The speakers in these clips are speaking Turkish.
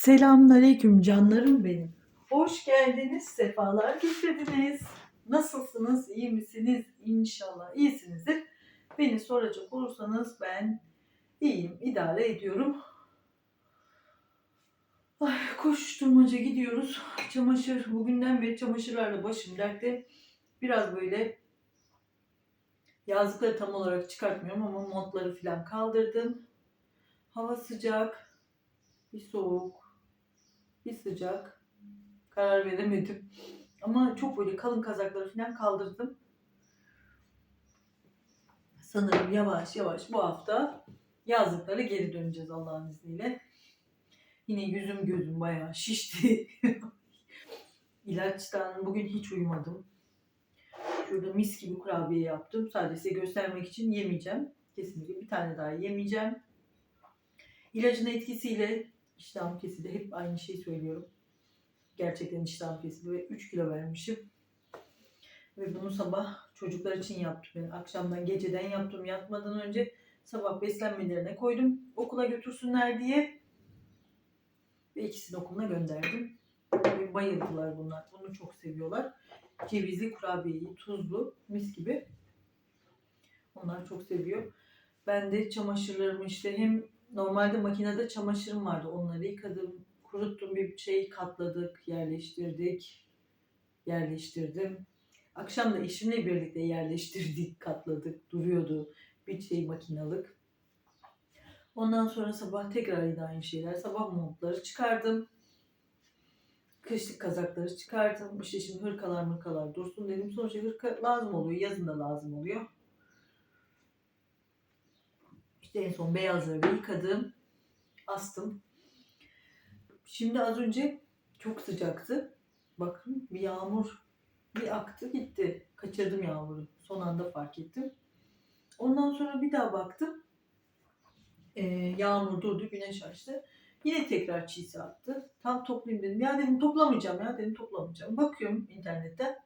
Selamünaleyküm canlarım benim. Hoş geldiniz, sefalar getirdiniz. Nasılsınız, iyi misiniz? İnşallah iyisinizdir. Beni soracak olursanız ben iyiyim, idare ediyorum. Ay, koşturmaca gidiyoruz. Çamaşır, bugünden beri çamaşırlarla başım dertte. Biraz böyle yazlıkları tam olarak çıkartmıyorum ama montları falan kaldırdım. Hava sıcak, bir soğuk, bir sıcak. Karar veremedim. Ama çok böyle kalın kazakları falan kaldırdım. Sanırım yavaş yavaş bu hafta yazlıklara geri döneceğiz Allah'ın izniyle. Yine yüzüm gözüm bayağı şişti. İlaçtan bugün hiç uyumadım. Şurada mis gibi kurabiye yaptım. Sadece size göstermek için yemeyeceğim. Kesinlikle bir tane daha yemeyeceğim. İlacın etkisiyle iştahım kesildi. Hep aynı şeyi söylüyorum. Gerçekten iştahım kesildi ve 3 kilo vermişim. Ve bunu sabah çocuklar için yaptım. Yani akşamdan geceden yaptım. Yatmadan önce sabah beslenmelerine koydum. Okula götürsünler diye. Ve ikisini okuluna gönderdim. Ve bayıldılar bunlar. Bunu çok seviyorlar. Cevizli kurabiyeyi, tuzlu, mis gibi. Onlar çok seviyor. Ben de çamaşırlarımı işte hem normalde makinede çamaşırım vardı. Onları yıkadım, kuruttum bir şey katladık, yerleştirdik. Yerleştirdim. Akşam da eşimle birlikte yerleştirdik, katladık. Duruyordu bir şey makinalık. Ondan sonra sabah tekrar yine aynı şeyler. Sabah montları çıkardım. Kışlık kazakları çıkardım. İşte şimdi hırkalar mırkalar dursun dedim. Sonuçta hırka lazım oluyor. Yazın da lazım oluyor. İşte en son beyazları yıkadım. Astım. Şimdi az önce çok sıcaktı. Bakın bir yağmur bir aktı gitti. Kaçırdım yağmuru. Son anda fark ettim. Ondan sonra bir daha baktım. Ee, yağmur durdu, güneş açtı. Yine tekrar çiğsi attı. Tam toplayayım dedim. Ya dedim toplamayacağım ya dedim toplamayacağım. Bakıyorum internetten.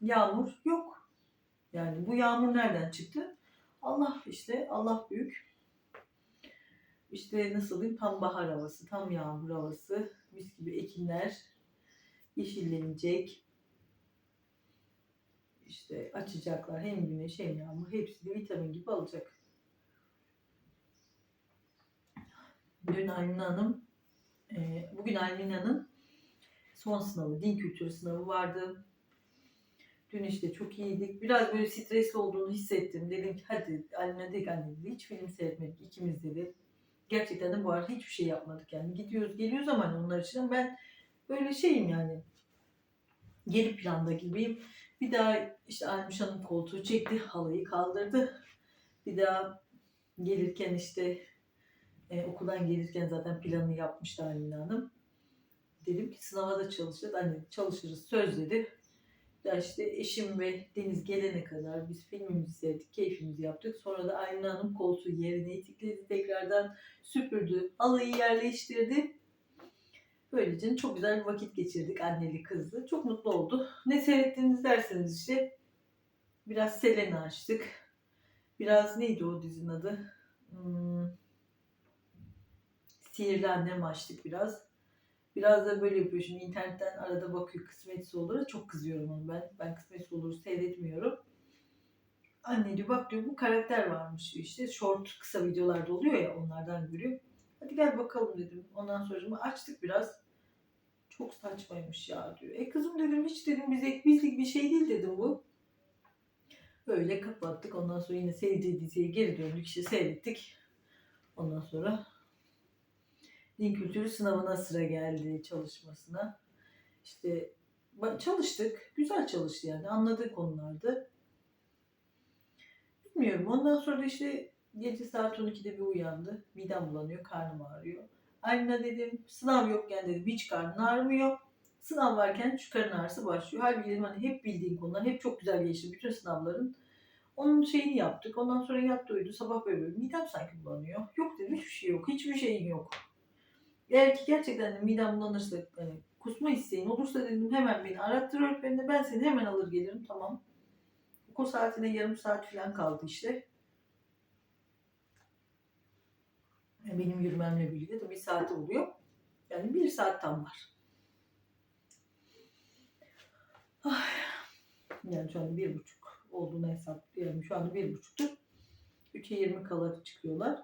Yağmur yok. Yani bu yağmur nereden çıktı? Allah işte Allah büyük. İşte nasıl diyeyim tam bahar havası, tam yağmur havası. Mis gibi ekinler yeşillenecek. İşte açacaklar hem güneş hem yağmur. Hepsini vitamin gibi alacak. Dün Almina Hanım, e, bugün Almina'nın son sınavı, din kültürü sınavı vardı. Dün işte çok iyiydik. Biraz böyle stresli olduğunu hissettim. Dedim ki hadi Almina dedik anne. Hiç film seyretmedik ikimiz dedi. Gerçekten de bu arada hiçbir şey yapmadık yani. Gidiyoruz geliyoruz ama hani onlar için ben böyle şeyim yani. Geri planda gibiyim. Bir daha işte Almiş Hanım koltuğu çekti. Halıyı kaldırdı. Bir daha gelirken işte e, okuldan gelirken zaten planını yapmıştı Almina Hanım. Dedim ki sınava da çalışacağız. Anne çalışırız söz dedi. Ya işte eşim ve Deniz gelene kadar biz filmimizi seyrettik, keyfimizi yaptık. Sonra da Almina Hanım koltuğu yerine itikledi, tekrardan süpürdü, halıyı yerleştirdi. Böylece çok güzel bir vakit geçirdik anneli kızlı. Çok mutlu oldu. Ne seyrettiniz derseniz işte biraz Selena açtık. Biraz neydi o dizinin adı? Hmm, Sihirli Annem açtık biraz. Biraz da böyle yapıyor. Şimdi internetten arada bakıyor kısmetsiz olur. Çok kızıyorum onu ben. Ben kısmetsiz olur seyretmiyorum. Anne diyor bak diyor bu karakter varmış işte. Short kısa videolarda oluyor ya onlardan görüyor. Hadi gel bakalım dedim. Ondan sonra açtık biraz. Çok saçmaymış ya diyor. E kızım dedim hiç dedim bize bizlik bir şey değil dedim bu. Böyle kapattık. Ondan sonra yine sevdiği diziye geri döndük. İşte seyrettik. Ondan sonra din kültürü sınavına sıra geldi çalışmasına. İşte çalıştık. Güzel çalıştı yani. Anladığı konulardı. Bilmiyorum. Ondan sonra işte gece saat 12'de bir uyandı. Midem bulanıyor, karnım ağrıyor. Anne dedim sınav yokken dedim hiç karnın ağrımıyor. Sınav varken şu karın ağrısı başlıyor. Halbuki dedim hani hep bildiğin konular, hep çok güzel geçti bütün sınavların. Onun şeyini yaptık. Ondan sonra yattı uyudu. Sabah böyle böyle midem sanki bulanıyor. Yok dedim hiçbir şey yok. Hiçbir şeyim yok. Eğer ki gerçekten de midem bulanırsa hani kusma isteğin olursa dedim hemen beni arattır öğretmenine ben seni hemen alır gelirim tamam. Okul saatine yarım saat falan kaldı işte. Benim yürümemle birlikte de bir saati oluyor. Yani bir saat tam var. Ay. Yani şu anda bir buçuk olduğunu hesaplıyorum. Şu anda bir buçuktur. 3'e 20 kala çıkıyorlar.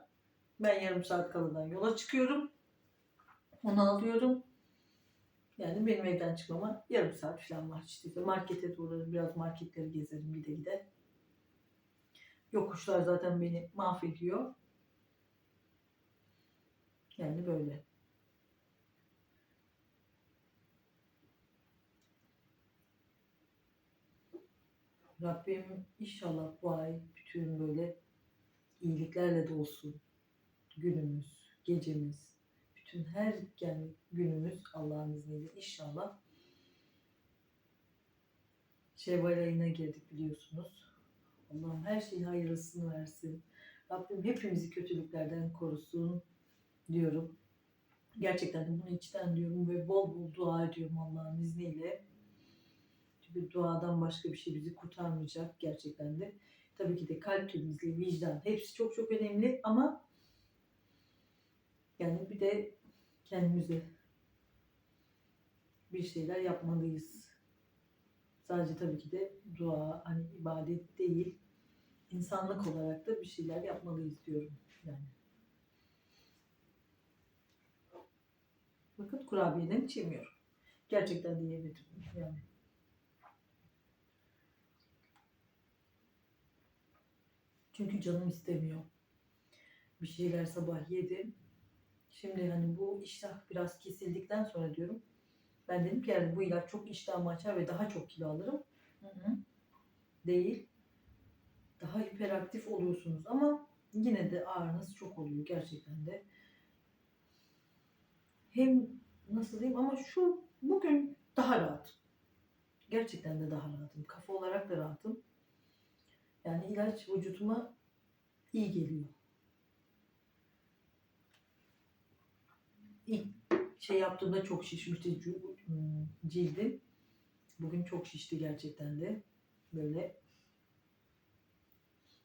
Ben yarım saat kaladan yola çıkıyorum. Onu alıyorum. Yani benim evden çıkmama yarım saat falan var. İşte markete de uğrarım. Biraz marketleri gezerim gide gide. Yokuşlar zaten beni mahvediyor. Yani böyle. Rabbim inşallah bu ay bütün böyle iyiliklerle dolsun. Günümüz, gecemiz, bütün her yani günümüz Allah'ın izniyle inşallah. Şevval ayına girdik biliyorsunuz. Allah'ım her şeyin hayırlısını versin. Rabbim hepimizi kötülüklerden korusun diyorum. Gerçekten de bunu içten diyorum ve bol bol dua ediyorum Allah'ın izniyle. Çünkü duadan başka bir şey bizi kurtarmayacak gerçekten de. Tabii ki de kalp temizliği, vicdan hepsi çok çok önemli ama yani bir de kendimize bir şeyler yapmalıyız. Sadece tabii ki de dua, hani ibadet değil, insanlık olarak da bir şeyler yapmalıyız diyorum yani. Bakın kurabiyeden hiç yemiyorum. Gerçekten de yemedim yani. Çünkü canım istemiyor. Bir şeyler sabah yedim. Şimdi hani bu iştah biraz kesildikten sonra diyorum. Ben dedim ki yani bu ilaç çok iştahımı açar ve daha çok kilo alırım. Hı hı. Değil. Daha hiperaktif oluyorsunuz ama yine de ağrınız çok oluyor gerçekten de. Hem nasıl diyeyim ama şu bugün daha rahatım. Gerçekten de daha rahatım. Kafa olarak da rahatım. Yani ilaç vücutuma iyi geliyor. İlk şey yaptığımda çok şişmişti hmm, cildim. Bugün çok şişti gerçekten de. Böyle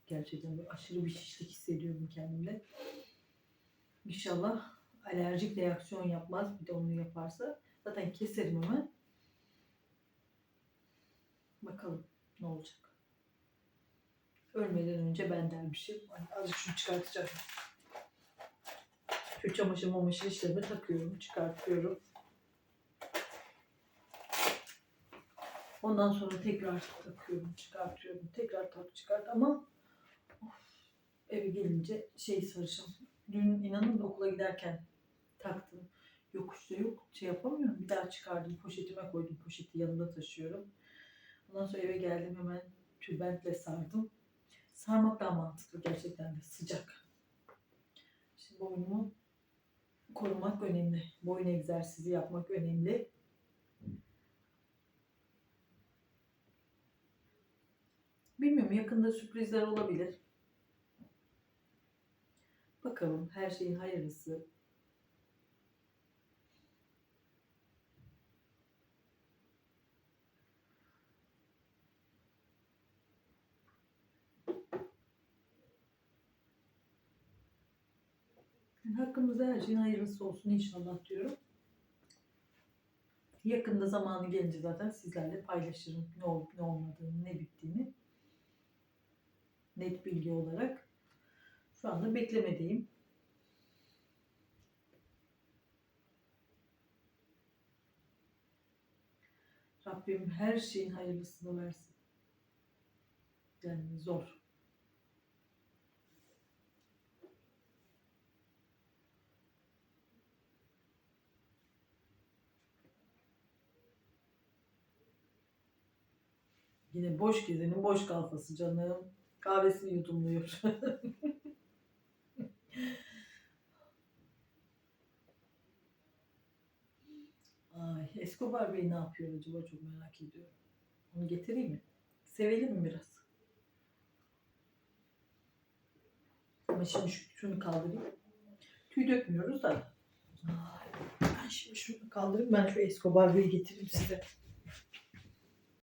gerçekten böyle aşırı bir şişlik hissediyorum kendimde. İnşallah alerjik reaksiyon yapmaz. Bir de onu yaparsa zaten keserim hemen. Bakalım ne olacak. Ölmeden önce ben dermişim. Hani azıcık şunu çıkartacağım. Şu çamaşır mamaşır işlerimi takıyorum, çıkartıyorum. Ondan sonra tekrar takıyorum, çıkartıyorum. Tekrar tak çıkart ama of, eve gelince şey sarışım. Dün inanın okula giderken taktım. Yokuşta yok, şey yapamıyorum. Bir daha çıkardım, poşetime koydum. Poşeti yanımda taşıyorum. Ondan sonra eve geldim hemen tülbentle sardım. Sarmak daha mantıklı gerçekten de sıcak. Şimdi boynumu korumak önemli. Boyun egzersizi yapmak önemli. Bilmiyorum yakında sürprizler olabilir. Bakalım her şeyin hayırlısı. Hakkımızda her şeyin hayırlısı olsun inşallah diyorum. Yakında zamanı gelince zaten sizlerle paylaşırım ne olup ne olmadığını, ne bittiğini. Net bilgi olarak. Şu anda beklemedeyim. Rabbim her şeyin hayırlısını versin. Yani zor. Yine boş gezenin boş kafası canım. Kahvesini yudumluyor. Ay, Escobar Bey ne yapıyor acaba çok merak ediyorum. Onu getireyim mi? Sevelim mi biraz? Ama şimdi şu, şunu kaldırayım. Tüy dökmüyoruz da. Ay, ben şimdi şunu kaldırayım. Ben şu Escobar Bey'i getireyim size.